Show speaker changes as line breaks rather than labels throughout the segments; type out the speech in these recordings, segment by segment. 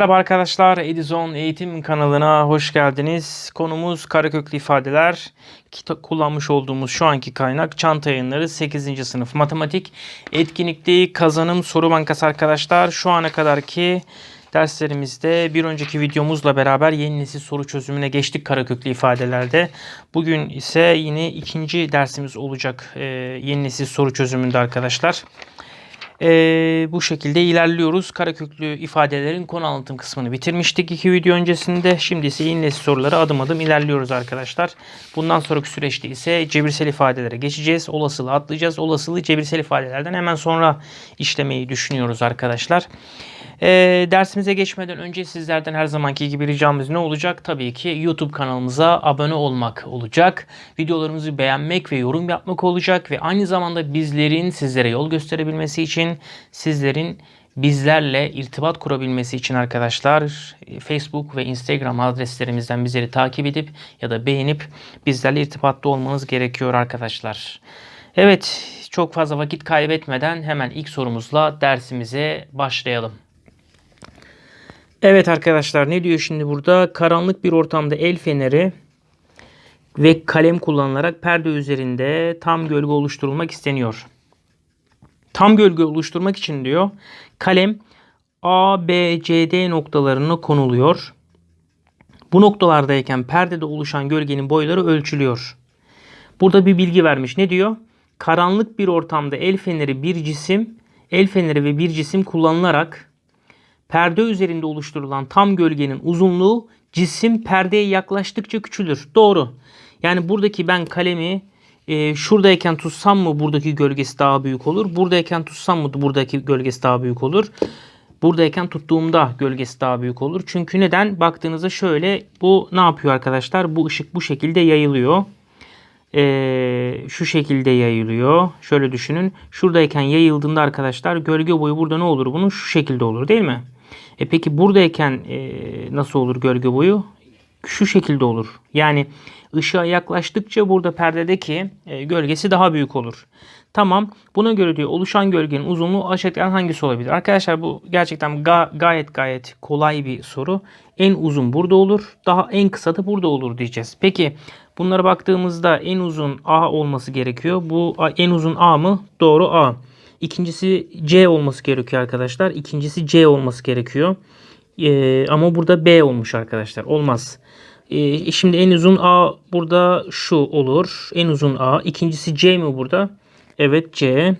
Merhaba arkadaşlar, Edison Eğitim kanalına hoş geldiniz. Konumuz kareköklü ifadeler. Kita- kullanmış olduğumuz şu anki kaynak Çanta Yayınları 8. sınıf matematik etkinlikte kazanım soru bankası arkadaşlar. Şu ana kadarki derslerimizde bir önceki videomuzla beraber yeni nesil soru çözümüne geçtik kareköklü ifadelerde. Bugün ise yine ikinci dersimiz olacak e, yeni nesil soru çözümünde arkadaşlar. Ee, bu şekilde ilerliyoruz. Kareköklü ifadelerin konu anlatım kısmını bitirmiştik iki video öncesinde. Şimdi ise yeni nesil sorulara adım adım ilerliyoruz arkadaşlar. Bundan sonraki süreçte ise cebirsel ifadelere geçeceğiz. Olasılığı atlayacağız. Olasılığı cebirsel ifadelerden hemen sonra işlemeyi düşünüyoruz arkadaşlar. Ee, dersimize geçmeden önce sizlerden her zamanki gibi ricamız ne olacak? Tabii ki YouTube kanalımıza abone olmak olacak. Videolarımızı beğenmek ve yorum yapmak olacak ve aynı zamanda bizlerin sizlere yol gösterebilmesi için sizlerin bizlerle irtibat kurabilmesi için arkadaşlar e, Facebook ve Instagram adreslerimizden bizleri takip edip ya da beğenip bizlerle irtibatta olmanız gerekiyor arkadaşlar. Evet, çok fazla vakit kaybetmeden hemen ilk sorumuzla dersimize başlayalım. Evet arkadaşlar ne diyor şimdi burada? Karanlık bir ortamda el feneri ve kalem kullanılarak perde üzerinde tam gölge oluşturulmak isteniyor. Tam gölge oluşturmak için diyor kalem A, B, C, D noktalarına konuluyor. Bu noktalardayken perdede oluşan gölgenin boyları ölçülüyor. Burada bir bilgi vermiş. Ne diyor? Karanlık bir ortamda el feneri bir cisim, el feneri ve bir cisim kullanılarak perde üzerinde oluşturulan tam gölgenin uzunluğu cisim perdeye yaklaştıkça küçülür. Doğru. Yani buradaki ben kalemi e, şuradayken tutsam mı buradaki gölgesi daha büyük olur. Buradayken tutsam mı buradaki gölgesi daha büyük olur. Buradayken tuttuğumda gölgesi daha büyük olur. Çünkü neden? Baktığınızda şöyle bu ne yapıyor arkadaşlar? Bu ışık bu şekilde yayılıyor. Ee, şu şekilde yayılıyor. Şöyle düşünün. Şuradayken yayıldığında arkadaşlar gölge boyu burada ne olur? Bunun şu şekilde olur değil mi? E peki buradayken e, nasıl olur gölge boyu? Şu şekilde olur. Yani ışığa yaklaştıkça burada perdedeki e, gölgesi daha büyük olur. Tamam. Buna göre diyor oluşan gölgenin uzunluğu aşağıdakilerden hangisi olabilir? Arkadaşlar bu gerçekten ga- gayet gayet kolay bir soru. En uzun burada olur. Daha en kısa da burada olur diyeceğiz. Peki bunlara baktığımızda en uzun A olması gerekiyor. Bu en uzun A mı? Doğru A. İkincisi C olması gerekiyor arkadaşlar. İkincisi C olması gerekiyor. Ee, ama burada B olmuş arkadaşlar. Olmaz. Ee, şimdi en uzun A burada şu olur. En uzun A. İkincisi C mi burada? Evet C.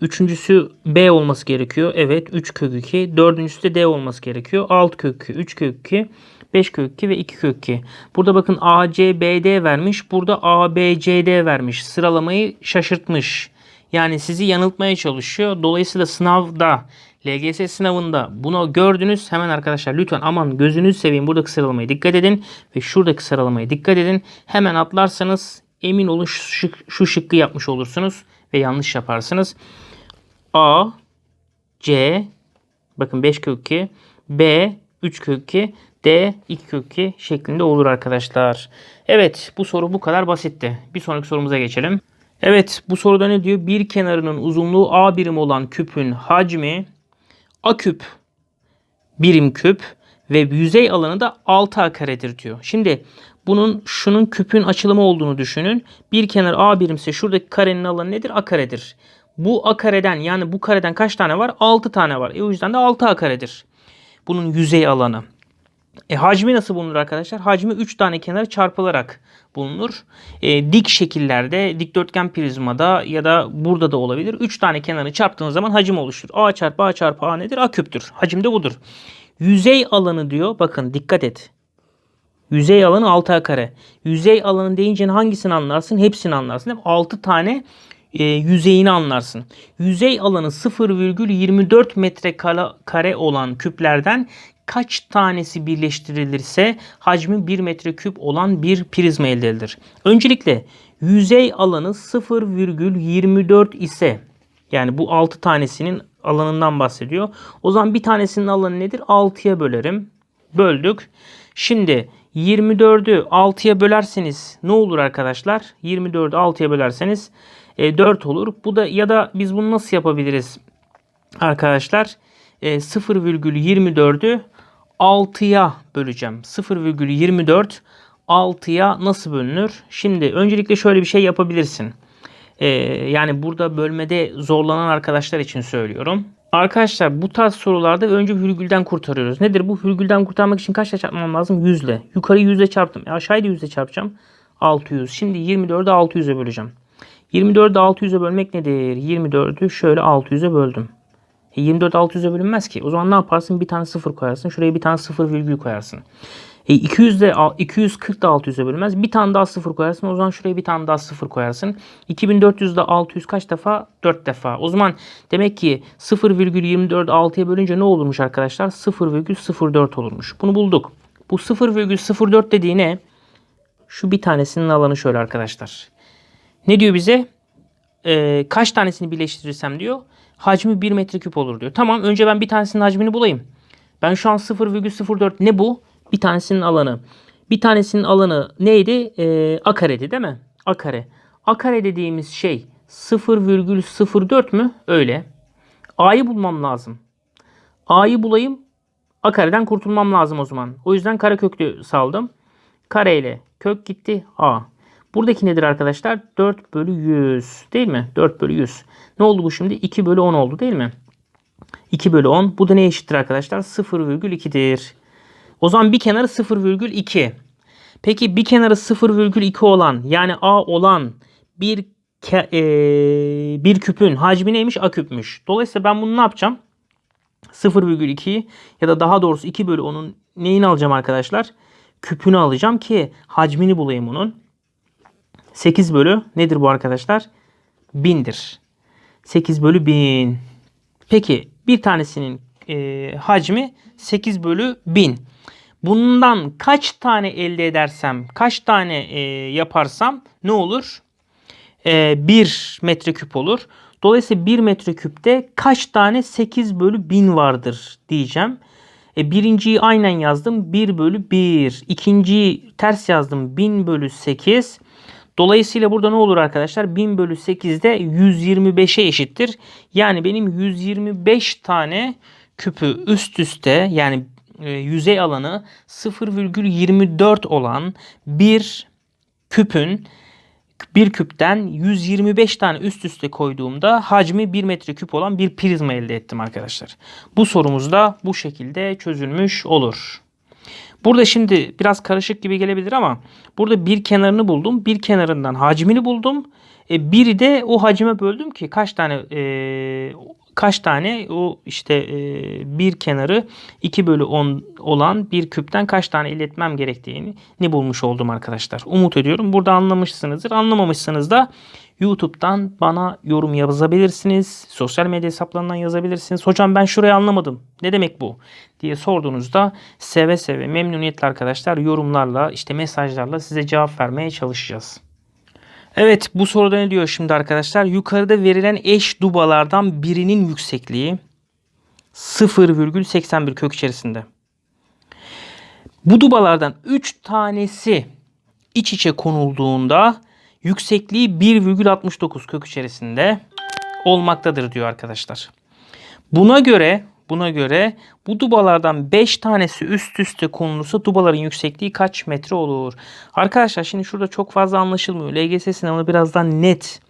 Üçüncüsü B olması gerekiyor. Evet 3 kök 2. Dördüncüsü de D olması gerekiyor. 6 kök 2, 3 kök 2, 5 kök 2 ve 2 kök 2. Burada bakın A, C, B, D vermiş. Burada A, B, C, D vermiş. Sıralamayı şaşırtmış. Yani sizi yanıltmaya çalışıyor. Dolayısıyla sınavda LGS sınavında bunu gördünüz. Hemen arkadaşlar lütfen aman gözünüz seveyim buradaki sıralamaya dikkat edin. Ve şuradaki sıralamaya dikkat edin. Hemen atlarsanız emin olun şu, şık, şu şıkkı yapmış olursunuz. Ve yanlış yaparsınız. A, C, bakın 5 kök 2, B, 3 kök 2, D, 2 kök 2 şeklinde olur arkadaşlar. Evet bu soru bu kadar basitti. Bir sonraki sorumuza geçelim. Evet bu soruda ne diyor? Bir kenarının uzunluğu A birim olan küpün hacmi A küp birim küp ve yüzey alanı da 6A karedir diyor. Şimdi bunun şunun küpün açılımı olduğunu düşünün. Bir kenar A birimse şuradaki karenin alanı nedir? A karedir. Bu A kareden yani bu kareden kaç tane var? 6 tane var. E o yüzden de 6A karedir. Bunun yüzey alanı. E, hacmi nasıl bulunur arkadaşlar? Hacmi 3 tane kenarı çarpılarak bulunur. E, dik şekillerde dikdörtgen prizmada ya da burada da olabilir. 3 tane kenarı çarptığınız zaman hacim oluşur. A çarpı A çarpı A nedir? A küptür. Hacim de budur. Yüzey alanı diyor. Bakın dikkat et. Yüzey alanı 6A kare. Yüzey alanı deyince hangisini anlarsın? Hepsini anlarsın. Hep 6 tane e, yüzeyini anlarsın. Yüzey alanı 0,24 metrekare olan küplerden kaç tanesi birleştirilirse hacmi 1 metreküp olan bir prizma elde edilir. Öncelikle yüzey alanı 0,24 ise yani bu 6 tanesinin alanından bahsediyor. O zaman bir tanesinin alanı nedir? 6'ya bölerim. Böldük. Şimdi 24'ü 6'ya bölerseniz ne olur arkadaşlar? 24'ü 6'ya bölerseniz e, 4 olur. Bu da ya da biz bunu nasıl yapabiliriz arkadaşlar? E, 0,24'ü 6'ya böleceğim. 0,24 6'ya nasıl bölünür? Şimdi öncelikle şöyle bir şey yapabilirsin. Ee, yani burada bölmede zorlanan arkadaşlar için söylüyorum. Arkadaşlar bu tarz sorularda önce virgülden kurtarıyoruz. Nedir bu? Virgülden kurtarmak için kaçla çarpmam lazım? 100 ile. Yukarı 100 ile çarptım. E aşağıyı da 100 ile çarpacağım. 600. Şimdi 24'ü 600'e böleceğim. 24'ü 600'e bölmek nedir? 24'ü şöyle 600'e böldüm. E 24 600'e bölünmez ki. O zaman ne yaparsın? Bir tane 0 koyarsın. Şuraya bir tane 0 virgül koyarsın. E 200 de 240 da 600'e bölünmez. Bir tane daha 0 koyarsın. O zaman şuraya bir tane daha 0 koyarsın. 2400 de 600 kaç defa? 4 defa. O zaman demek ki 0,24 6'ya bölünce ne olurmuş arkadaşlar? 0,04 olurmuş. Bunu bulduk. Bu 0,04 dediği ne? Şu bir tanesinin alanı şöyle arkadaşlar. Ne diyor bize? Ee, kaç tanesini birleştirirsem diyor. Hacmi 1 metreküp olur diyor. Tamam önce ben bir tanesinin hacmini bulayım. Ben şu an 0,04 ne bu? Bir tanesinin alanı. Bir tanesinin alanı neydi? Ee, a kareydi değil mi? A kare. A kare dediğimiz şey 0,04 mü? Öyle. A'yı bulmam lazım. A'yı bulayım. A kareden kurtulmam lazım o zaman. O yüzden kare köklü saldım. Kare ile kök gitti. A. Buradaki nedir arkadaşlar? 4 bölü 100 değil mi? 4 bölü 100. Ne oldu bu şimdi? 2 bölü 10 oldu değil mi? 2 bölü 10. Bu da ne eşittir arkadaşlar? 0,2'dir. O zaman bir kenarı 0,2. Peki bir kenarı 0,2 olan yani A olan bir ke- e, bir küpün hacmi neymiş? A küpmüş. Dolayısıyla ben bunu ne yapacağım? 0,2 ya da daha doğrusu 2 bölü 10'un neyini alacağım arkadaşlar? Küpünü alacağım ki hacmini bulayım onun. 8 bölü nedir bu arkadaşlar? 1000'dir. 8 bölü 1000. Peki bir tanesinin e, hacmi 8 bölü 1000. Bundan kaç tane elde edersem, kaç tane e, yaparsam ne olur? E, 1 metreküp olur. Dolayısıyla 1 metreküpte kaç tane 8 bölü 1000 vardır diyeceğim. E, birinciyi aynen yazdım. 1 bölü 1. İkinciyi ters yazdım. 1000 bölü 8. Dolayısıyla burada ne olur arkadaşlar? 1000 bölü 8 de 125'e eşittir. Yani benim 125 tane küpü üst üste yani e, yüzey alanı 0,24 olan bir küpün bir küpten 125 tane üst üste koyduğumda hacmi 1 metreküp olan bir prizma elde ettim arkadaşlar. Bu sorumuz da bu şekilde çözülmüş olur. Burada şimdi biraz karışık gibi gelebilir ama burada bir kenarını buldum. Bir kenarından hacmini buldum. E, biri de o hacime böldüm ki kaç tane e, kaç tane o işte e, bir kenarı 2 bölü 10 olan bir küpten kaç tane elde etmem gerektiğini ne bulmuş oldum arkadaşlar. Umut ediyorum burada anlamışsınızdır. Anlamamışsınız da YouTube'dan bana yorum yazabilirsiniz. Sosyal medya hesaplarından yazabilirsiniz. Hocam ben şurayı anlamadım. Ne demek bu? diye sorduğunuzda seve seve memnuniyetle arkadaşlar yorumlarla işte mesajlarla size cevap vermeye çalışacağız. Evet bu soruda ne diyor şimdi arkadaşlar? Yukarıda verilen eş dubalardan birinin yüksekliği 0,81 kök içerisinde. Bu dubalardan 3 tanesi iç içe konulduğunda yüksekliği 1,69 kök içerisinde olmaktadır diyor arkadaşlar. Buna göre buna göre bu dubalardan 5 tanesi üst üste konulursa dubaların yüksekliği kaç metre olur? Arkadaşlar şimdi şurada çok fazla anlaşılmıyor. LGS sınavında birazdan net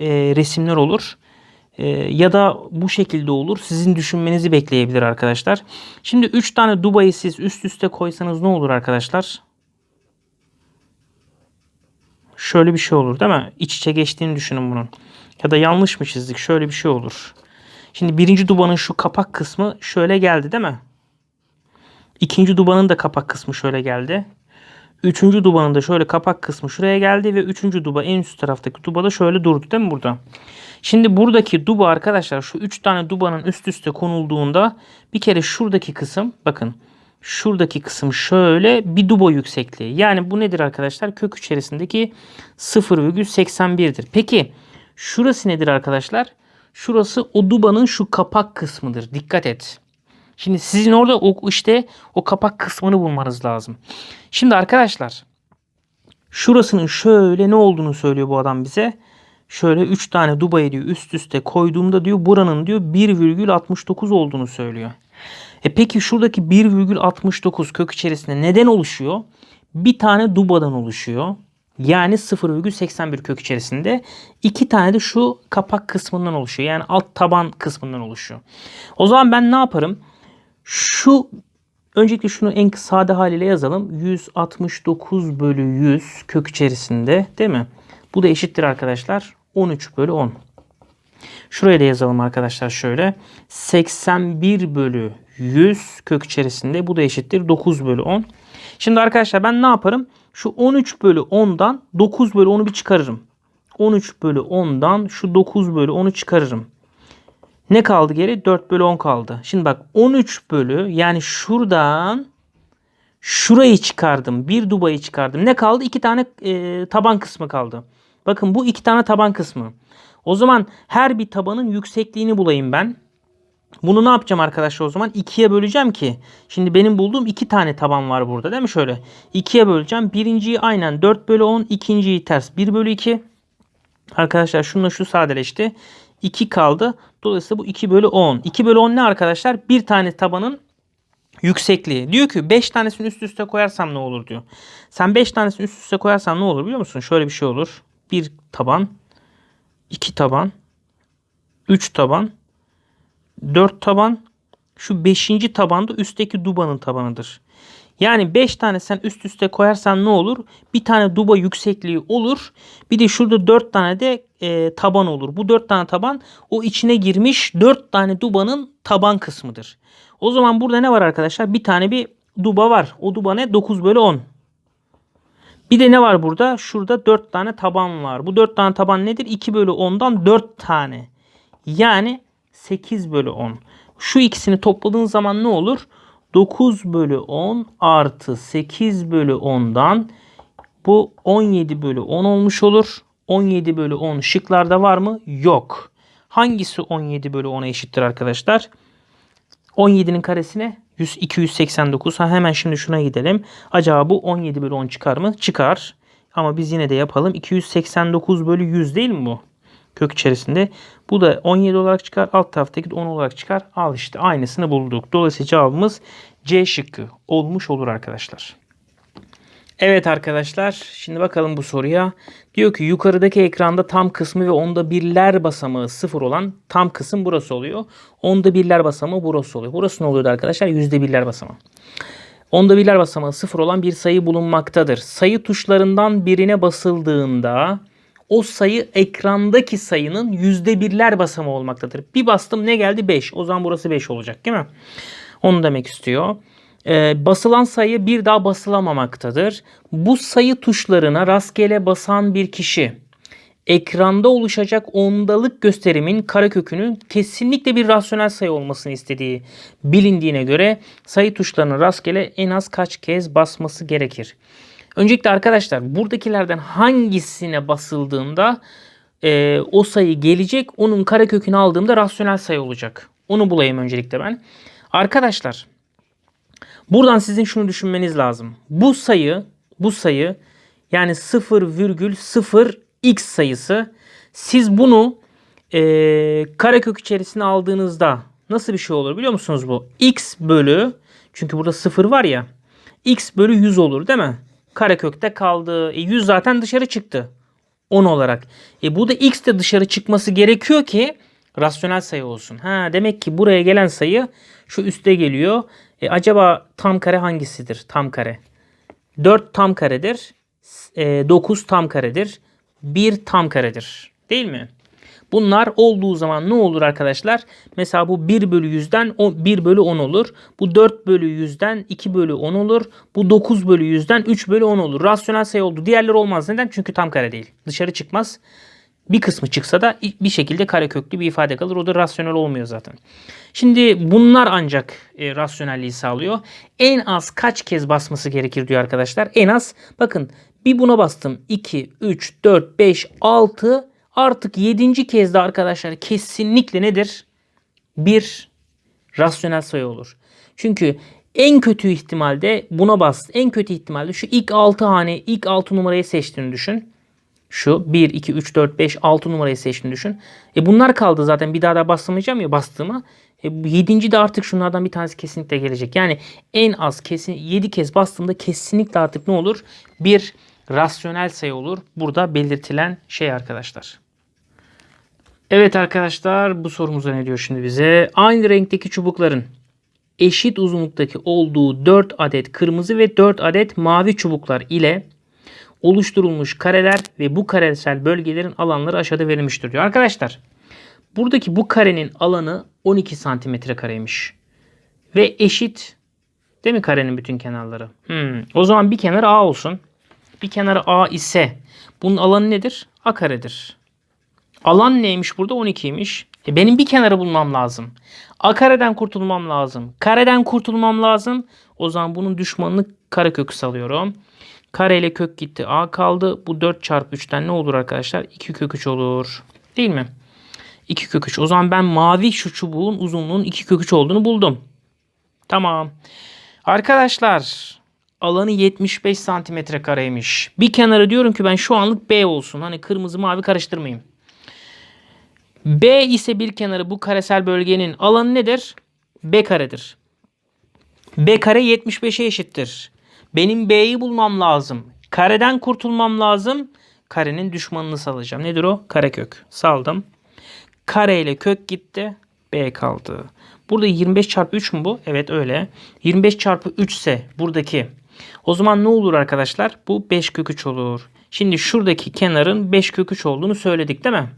e, resimler olur. E, ya da bu şekilde olur. Sizin düşünmenizi bekleyebilir arkadaşlar. Şimdi 3 tane dubayı siz üst üste koysanız ne olur arkadaşlar? Şöyle bir şey olur değil mi? İç içe geçtiğini düşünün bunun. Ya da yanlış mı çizdik? Şöyle bir şey olur. Şimdi birinci dubanın şu kapak kısmı şöyle geldi değil mi? İkinci dubanın da kapak kısmı şöyle geldi. Üçüncü dubanın da şöyle kapak kısmı şuraya geldi ve üçüncü duba en üst taraftaki duba da şöyle durdu değil mi burada? Şimdi buradaki duba arkadaşlar şu üç tane dubanın üst üste konulduğunda bir kere şuradaki kısım bakın şuradaki kısım şöyle bir duba yüksekliği. Yani bu nedir arkadaşlar? Kök içerisindeki 0,81'dir. Peki şurası nedir arkadaşlar? Şurası o dubanın şu kapak kısmıdır. Dikkat et. Şimdi sizin orada o işte o kapak kısmını bulmanız lazım. Şimdi arkadaşlar şurasının şöyle ne olduğunu söylüyor bu adam bize. Şöyle 3 tane dubayı diyor üst üste koyduğumda diyor buranın diyor 1,69 olduğunu söylüyor. E peki şuradaki 1,69 kök içerisinde neden oluşuyor? Bir tane dubadan oluşuyor. Yani 0,81 kök içerisinde. iki tane de şu kapak kısmından oluşuyor. Yani alt taban kısmından oluşuyor. O zaman ben ne yaparım? Şu öncelikle şunu en sade haliyle yazalım. 169 bölü 100 kök içerisinde değil mi? Bu da eşittir arkadaşlar. 13 bölü 10. Şuraya da yazalım arkadaşlar şöyle. 81 bölü 100 kök içerisinde bu da eşittir 9 bölü 10. Şimdi arkadaşlar ben ne yaparım? Şu 13 bölü 10'dan 9 bölü 10'u bir çıkarırım. 13 bölü 10'dan şu 9 bölü 10'u çıkarırım. Ne kaldı geri? 4 bölü 10 kaldı. Şimdi bak 13 bölü yani şuradan şurayı çıkardım. Bir dubayı çıkardım. Ne kaldı? İki tane e, taban kısmı kaldı. Bakın bu iki tane taban kısmı. O zaman her bir tabanın yüksekliğini bulayım ben. Bunu ne yapacağım arkadaşlar o zaman? ikiye böleceğim ki. Şimdi benim bulduğum iki tane taban var burada değil mi? Şöyle ikiye böleceğim. Birinciyi aynen 4 bölü 10. ikinciyi ters 1 bölü 2. Arkadaşlar şununla şu sadeleşti. 2 kaldı. Dolayısıyla bu 2 bölü 10. 2 bölü 10 ne arkadaşlar? Bir tane tabanın yüksekliği. Diyor ki 5 tanesini üst üste koyarsam ne olur diyor. Sen 5 tanesini üst üste koyarsan ne olur biliyor musun? Şöyle bir şey olur. Bir taban, iki taban, üç taban, dört taban, şu beşinci tabanda üstteki dubanın tabanıdır. Yani 5 tane sen üst üste koyarsan ne olur? Bir tane duba yüksekliği olur. Bir de şurada 4 tane de e, taban olur. Bu 4 tane taban o içine girmiş 4 tane dubanın taban kısmıdır. O zaman burada ne var arkadaşlar? Bir tane bir duba var. O duba ne? 9 bölü 10. Bir de ne var burada? Şurada 4 tane taban var. Bu 4 tane taban nedir? 2 bölü 10'dan 4 tane. Yani 8 bölü 10. Şu ikisini topladığın zaman ne olur? 9 bölü 10 artı 8 bölü 10'dan bu 17 bölü 10 olmuş olur. 17 bölü 10 şıklarda var mı? Yok. Hangisi 17 bölü 10'a eşittir arkadaşlar? 17'nin karesine 100, 289. Ha, hemen şimdi şuna gidelim. Acaba bu 17 bölü 10 çıkar mı? Çıkar. Ama biz yine de yapalım. 289 bölü 100 değil mi bu? Kök içerisinde. Bu da 17 olarak çıkar. Alt taraftaki de 10 olarak çıkar. Al işte aynısını bulduk. Dolayısıyla cevabımız C şıkkı olmuş olur arkadaşlar. Evet arkadaşlar şimdi bakalım bu soruya. Diyor ki yukarıdaki ekranda tam kısmı ve onda birler basamağı sıfır olan tam kısım burası oluyor. Onda birler basamağı burası oluyor. Burası ne oluyordu arkadaşlar? Yüzde birler basamağı. Onda birler basamağı sıfır olan bir sayı bulunmaktadır. Sayı tuşlarından birine basıldığında o sayı ekrandaki sayının yüzde birler basamağı olmaktadır. Bir bastım ne geldi? 5. O zaman burası 5 olacak değil mi? Onu demek istiyor. Ee, basılan sayı bir daha basılamamaktadır. Bu sayı tuşlarına rastgele basan bir kişi ekranda oluşacak ondalık gösterimin karekökünün kesinlikle bir rasyonel sayı olmasını istediği bilindiğine göre sayı tuşlarına rastgele en az kaç kez basması gerekir? Öncelikle arkadaşlar buradakilerden hangisine basıldığında e, o sayı gelecek. Onun karekökünü aldığımda rasyonel sayı olacak. Onu bulayım öncelikle ben. Arkadaşlar buradan sizin şunu düşünmeniz lazım. Bu sayı bu sayı yani 0,0 x sayısı siz bunu e, karekök içerisine aldığınızda nasıl bir şey olur biliyor musunuz bu? x bölü çünkü burada 0 var ya x bölü 100 olur değil mi? Karekökte kaldı. E, 100 zaten dışarı çıktı. 10 olarak. E, bu da x de dışarı çıkması gerekiyor ki rasyonel sayı olsun. Ha, demek ki buraya gelen sayı şu üste geliyor. E, acaba tam kare hangisidir? Tam kare. 4 tam karedir. E, 9 tam karedir. 1 tam karedir. Değil mi? Bunlar olduğu zaman ne olur arkadaşlar? Mesela bu 1 bölü 100'den 1 bölü 10 olur. Bu 4 bölü 100'den 2 bölü 10 olur. Bu 9 bölü 100'den 3 bölü 10 olur. Rasyonel sayı oldu. Diğerleri olmaz. Neden? Çünkü tam kare değil. Dışarı çıkmaz. Bir kısmı çıksa da bir şekilde kareköklü bir ifade kalır. O da rasyonel olmuyor zaten. Şimdi bunlar ancak e, rasyonelliği sağlıyor. En az kaç kez basması gerekir diyor arkadaşlar. En az bakın bir buna bastım. 2, 3, 4, 5, 6 artık 7. kez de arkadaşlar kesinlikle nedir? Bir rasyonel sayı olur. Çünkü en kötü ihtimalde buna bas. En kötü ihtimalde şu ilk 6 hane ilk 6 numarayı seçtiğini düşün. Şu 1, 2, 3, 4, 5, 6 numarayı seçtiğini düşün. E bunlar kaldı zaten bir daha da basamayacağım ya bastığıma. E, 7. de artık şunlardan bir tanesi kesinlikle gelecek. Yani en az kesin 7 kez bastığımda kesinlikle artık ne olur? Bir rasyonel sayı olur. Burada belirtilen şey arkadaşlar. Evet arkadaşlar bu sorumuza ne diyor şimdi bize? Aynı renkteki çubukların eşit uzunluktaki olduğu 4 adet kırmızı ve 4 adet mavi çubuklar ile oluşturulmuş kareler ve bu karesel bölgelerin alanları aşağıda verilmiştir diyor. Arkadaşlar buradaki bu karenin alanı 12 santimetre kareymiş. Ve eşit değil mi karenin bütün kenarları? Hmm. O zaman bir kenarı A olsun. Bir kenarı A ise bunun alanı nedir? A karedir. Alan neymiş burada? 12'ymiş. E benim bir kenarı bulmam lazım. A kareden kurtulmam lazım. Kareden kurtulmam lazım. O zaman bunun düşmanını karekökü salıyorum. Kare ile kök gitti. A kaldı. Bu 4 çarpı 3'ten ne olur arkadaşlar? 2 kök 3 olur. Değil mi? 2 kök 3. O zaman ben mavi şu çubuğun uzunluğunun 2 kök 3 olduğunu buldum. Tamam. Arkadaşlar alanı 75 santimetre kareymiş. Bir kenarı diyorum ki ben şu anlık B olsun. Hani kırmızı mavi karıştırmayayım. B ise bir kenarı bu karesel bölgenin alanı nedir? B karedir. B kare 75'e eşittir. Benim B'yi bulmam lazım. Kareden kurtulmam lazım. Karenin düşmanını salacağım. Nedir o? Karekök. Saldım. Kare ile kök gitti. B kaldı. Burada 25 çarpı 3 mü bu? Evet öyle. 25 çarpı 3 ise buradaki. O zaman ne olur arkadaşlar? Bu 5 kök 3 olur. Şimdi şuradaki kenarın 5 kök 3 olduğunu söyledik değil mi?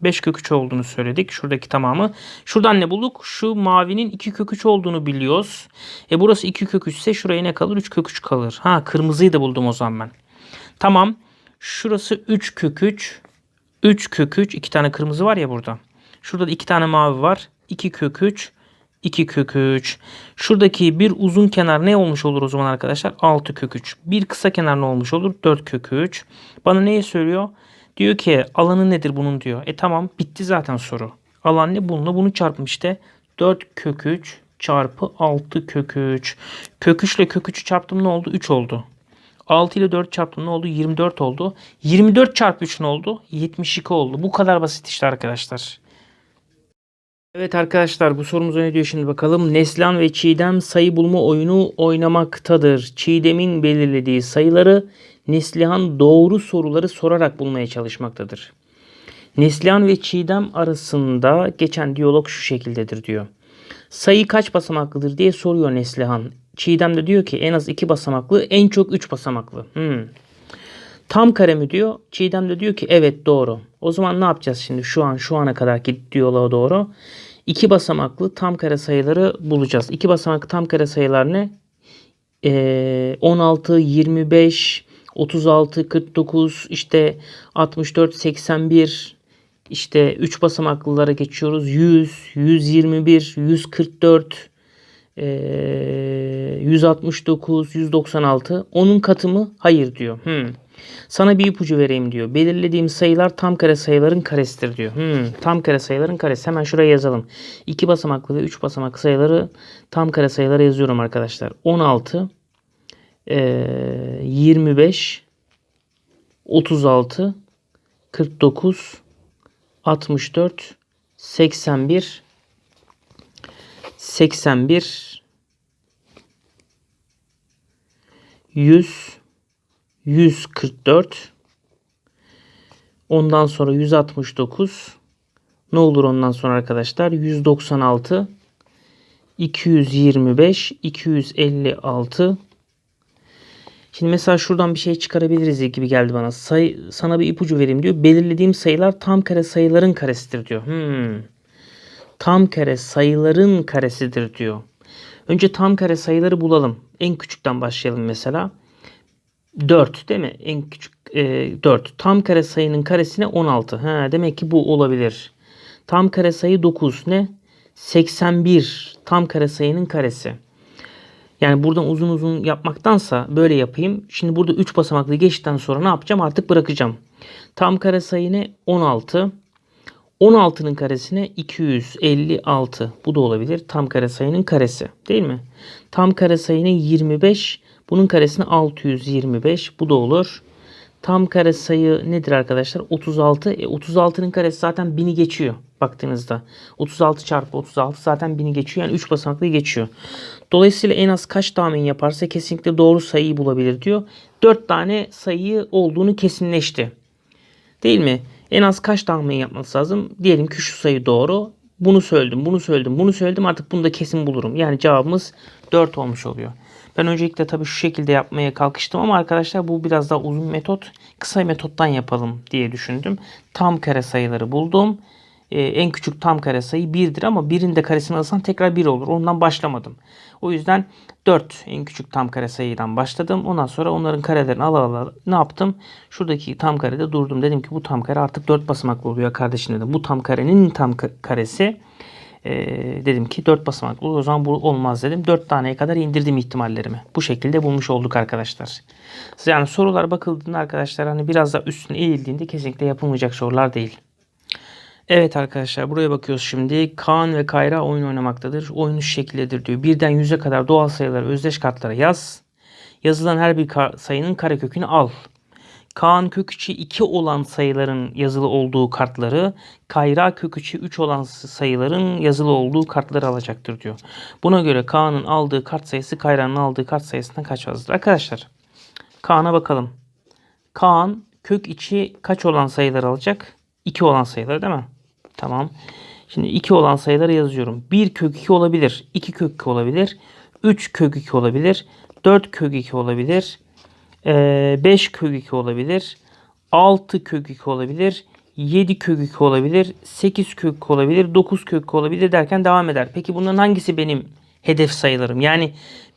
5 kök 3 olduğunu söyledik. Şuradaki tamamı. Şuradan ne bulduk? Şu mavinin 2 kök 3 olduğunu biliyoruz. E burası 2 kök 3 ise şuraya ne kalır? 3 kök 3 kalır. Ha kırmızıyı da buldum o zaman ben. Tamam. Şurası 3 kök 3. 3 kök 3. 2 tane kırmızı var ya burada. Şurada da 2 tane mavi var. 2 kök 3. 2 kök 3. Şuradaki bir uzun kenar ne olmuş olur o zaman arkadaşlar? 6 kök 3. Bir kısa kenar ne olmuş olur? 4 kök 3. Bana neyi söylüyor? Diyor ki alanı nedir bunun diyor. E tamam bitti zaten soru. Alan ne? Bununla bunu çarpmış işte. 4 kök 3 çarpı 6 kök 3. Kök 3 ile kök 3'ü çarptım ne oldu? 3 oldu. 6 ile 4 çarptım ne oldu? 24 oldu. 24 çarpı 3 ne oldu? 72 oldu. Bu kadar basit işte arkadaşlar. Evet arkadaşlar bu sorumuza ne diyor şimdi bakalım. Neslihan ve Çiğdem sayı bulma oyunu oynamaktadır. Çiğdem'in belirlediği sayıları Neslihan doğru soruları sorarak bulmaya çalışmaktadır. Neslihan ve Çiğdem arasında geçen diyalog şu şekildedir diyor. Sayı kaç basamaklıdır diye soruyor Neslihan. Çiğdem de diyor ki en az iki basamaklı, en çok üç basamaklı. Hmm. Tam kare mi diyor. Çiğdem de diyor ki evet doğru. O zaman ne yapacağız şimdi şu an şu ana kadarki diyaloğa doğru? İki basamaklı tam kare sayıları bulacağız. İki basamaklı tam kare sayılar ne? Ee, 16, 25, 36, 49, işte 64, 81, işte 3 basamaklılara geçiyoruz. 100, 121, 144, ee, 169, 196. Onun katı mı? Hayır diyor. Hmm. Sana bir ipucu vereyim diyor. Belirlediğim sayılar tam kare sayıların karesidir diyor. Hmm, tam kare sayıların karesi. Hemen şuraya yazalım. 2 basamaklı ve 3 basamaklı sayıları tam kare sayılara yazıyorum arkadaşlar. 16, e, 25, 36, 49, 64, 81, 81, 100, 144 ondan sonra 169 ne olur ondan sonra arkadaşlar 196 225 256 Şimdi mesela şuradan bir şey çıkarabiliriz gibi geldi bana. Say, sana bir ipucu vereyim diyor. Belirlediğim sayılar tam kare sayıların karesidir diyor. Hmm. Tam kare sayıların karesidir diyor. Önce tam kare sayıları bulalım. En küçükten başlayalım mesela. 4 değil mi? En küçük e, 4. Tam kare sayının karesine 16. Ha, demek ki bu olabilir. Tam kare sayı 9 ne? 81 tam kare sayının karesi. Yani buradan uzun uzun yapmaktansa böyle yapayım. Şimdi burada 3 basamaklı geçtikten sonra ne yapacağım? Artık bırakacağım. Tam kare sayı ne? 16. 16'nın karesine 256. Bu da olabilir. Tam kare sayının karesi. Değil mi? Tam kare sayı ne? 25. Bunun karesine 625. Bu da olur. Tam kare sayı nedir arkadaşlar? 36. E, 36'nın karesi zaten 1000'i geçiyor baktığınızda. 36 çarpı 36 zaten 1000'i geçiyor. Yani 3 basamaklı geçiyor. Dolayısıyla en az kaç tahmin yaparsa kesinlikle doğru sayıyı bulabilir diyor. 4 tane sayı olduğunu kesinleşti. Değil mi? En az kaç tahmin yapması lazım? Diyelim ki şu sayı doğru. Bunu söyledim, bunu söyledim, bunu söyledim artık bunu da kesin bulurum. Yani cevabımız 4 olmuş oluyor. Ben öncelikle tabii şu şekilde yapmaya kalkıştım ama arkadaşlar bu biraz daha uzun metot. Kısa metottan yapalım diye düşündüm. Tam kare sayıları buldum. Ee, en küçük tam kare sayı 1'dir ama 1'in de karesini alırsan tekrar 1 olur. Ondan başlamadım. O yüzden 4 en küçük tam kare sayıdan başladım. Ondan sonra onların karelerini ala ala ne yaptım? Şuradaki tam karede durdum. Dedim ki bu tam kare artık 4 basamaklı oluyor kardeşim dedim. Bu tam karenin tam ka- karesi ee, dedim ki 4 basamaklı olur. O zaman bu olmaz dedim. 4 taneye kadar indirdim ihtimallerimi. Bu şekilde bulmuş olduk arkadaşlar. Yani sorular bakıldığında arkadaşlar hani biraz da üstüne eğildiğinde kesinlikle yapılmayacak sorular değil. Evet arkadaşlar buraya bakıyoruz şimdi. Kaan ve Kayra oyun oynamaktadır. Oyun şu şekildedir diyor. Birden yüze kadar doğal sayıları özdeş kartlara yaz. Yazılan her bir sayının karekökünü al. Kaan kök içi 2 olan sayıların yazılı olduğu kartları, Kayra kök içi 3 olan sayıların yazılı olduğu kartları alacaktır diyor. Buna göre Kaan'ın aldığı kart sayısı Kayra'nın aldığı kart sayısından kaç fazladır? Arkadaşlar Kaan'a bakalım. Kaan kök içi kaç olan sayıları alacak? 2 olan sayıları değil mi? Tamam. Şimdi 2 olan sayıları yazıyorum. 1 kök 2 olabilir. 2 kök 2 olabilir. 3 kök 2 olabilir. 4 kök 2 olabilir. 5 kök 2 olabilir. 6 kök 2 olabilir. 7 kök 2 olabilir. 8 kök 2 olabilir. 9 kök 2 olabilir derken devam eder. Peki bunların hangisi benim hedef sayılarım? Yani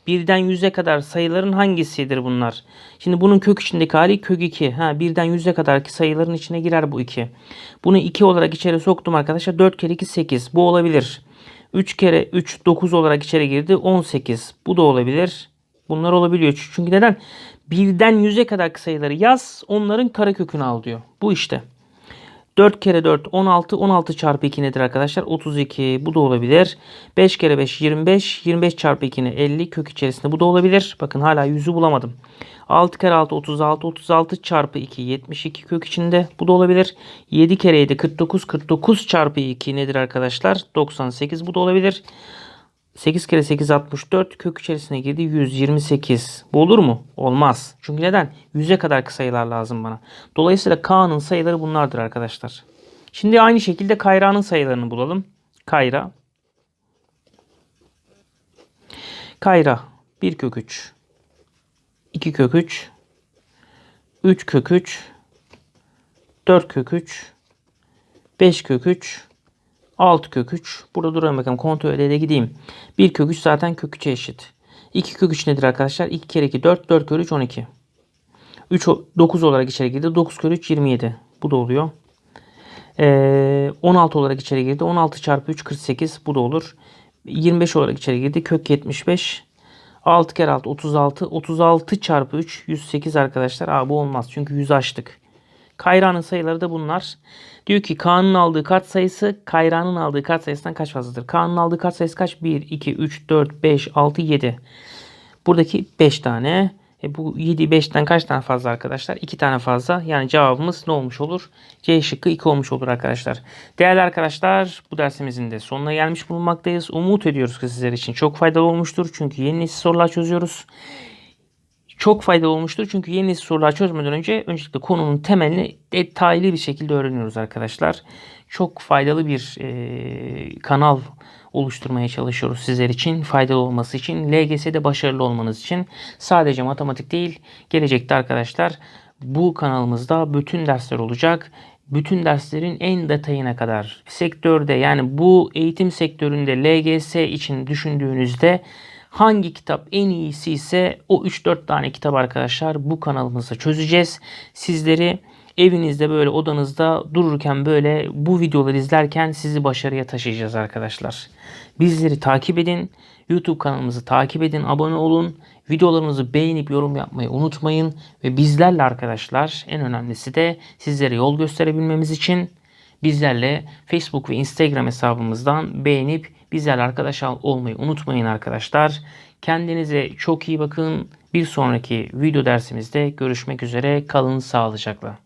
birden 100'e kadar sayıların hangisidir bunlar? Şimdi bunun kök içindeki hali kök 2. Ha, birden 100'e kadarki sayıların içine girer bu 2. Bunu 2 olarak içeri soktum arkadaşlar. 4 kere 2 8. Bu olabilir. 3 kere 3 9 olarak içeri girdi. 18. Bu da olabilir. Bunlar olabiliyor. Çünkü neden? Birden 100'e kadar sayıları yaz. Onların karekökünü al diyor. Bu işte. 4 kere 4 16. 16 çarpı 2 nedir arkadaşlar? 32. Bu da olabilir. 5 kere 5 25. 25 çarpı 2 ne? 50. Kök içerisinde bu da olabilir. Bakın hala 100'ü bulamadım. 6 kere 6 36. 36 çarpı 2 72 kök içinde. Bu da olabilir. 7 kere 7 49. 49 çarpı 2 nedir arkadaşlar? 98. Bu da olabilir. 8 kere 8 64 kök içerisine girdi 128. Bu olur mu? Olmaz. Çünkü neden? 100'e kadar sayılar lazım bana. Dolayısıyla K'nın sayıları bunlardır arkadaşlar. Şimdi aynı şekilde Kayra'nın sayılarını bulalım. Kayra. Kayra 1 kök 3. 2 kök 3. 3 kök 3. 4 kök 3. 5 kök 3. 6 kök 3. Burada duralım bakalım. Kontrol ede gideyim. 1 kök 3 zaten kök 3'e eşit. 2 kök 3 nedir arkadaşlar? 2 kere 2 4. 4 kere 3 12. 3 o- 9 olarak içeri girdi. 9 kere 3 27. Bu da oluyor. Ee, 16 olarak içeri girdi. 16 çarpı 3 48. Bu da olur. 25 olarak içeri girdi. Kök 75. 6 kere 6 36. 36 çarpı 3 108 arkadaşlar. Aa, bu olmaz. Çünkü 100 açtık. Kayra'nın sayıları da bunlar. Diyor ki Kaan'ın aldığı kart sayısı Kayra'nın aldığı kart sayısından kaç fazladır? Kaan'ın aldığı kart sayısı kaç? 1, 2, 3, 4, 5, 6, 7. Buradaki 5 tane. E bu 7 5'ten kaç tane fazla arkadaşlar? 2 tane fazla. Yani cevabımız ne olmuş olur? C şıkkı 2 olmuş olur arkadaşlar. Değerli arkadaşlar bu dersimizin de sonuna gelmiş bulunmaktayız. Umut ediyoruz ki sizler için çok faydalı olmuştur. Çünkü yeni nesil sorular çözüyoruz çok faydalı olmuştur. Çünkü yeni sorular çözmeden önce öncelikle konunun temelini detaylı bir şekilde öğreniyoruz arkadaşlar. Çok faydalı bir e, kanal oluşturmaya çalışıyoruz sizler için. Faydalı olması için, LGS'de başarılı olmanız için. Sadece matematik değil, gelecekte arkadaşlar bu kanalımızda bütün dersler olacak. Bütün derslerin en detayına kadar sektörde yani bu eğitim sektöründe LGS için düşündüğünüzde Hangi kitap en iyisi ise o 3-4 tane kitap arkadaşlar bu kanalımızda çözeceğiz. Sizleri evinizde böyle odanızda dururken böyle bu videoları izlerken sizi başarıya taşıyacağız arkadaşlar. Bizleri takip edin. YouTube kanalımızı takip edin, abone olun. Videolarımızı beğenip yorum yapmayı unutmayın. Ve bizlerle arkadaşlar en önemlisi de sizlere yol gösterebilmemiz için bizlerle Facebook ve Instagram hesabımızdan beğenip Bizlerle arkadaş olmayı unutmayın arkadaşlar. Kendinize çok iyi bakın. Bir sonraki video dersimizde görüşmek üzere. Kalın sağlıcakla.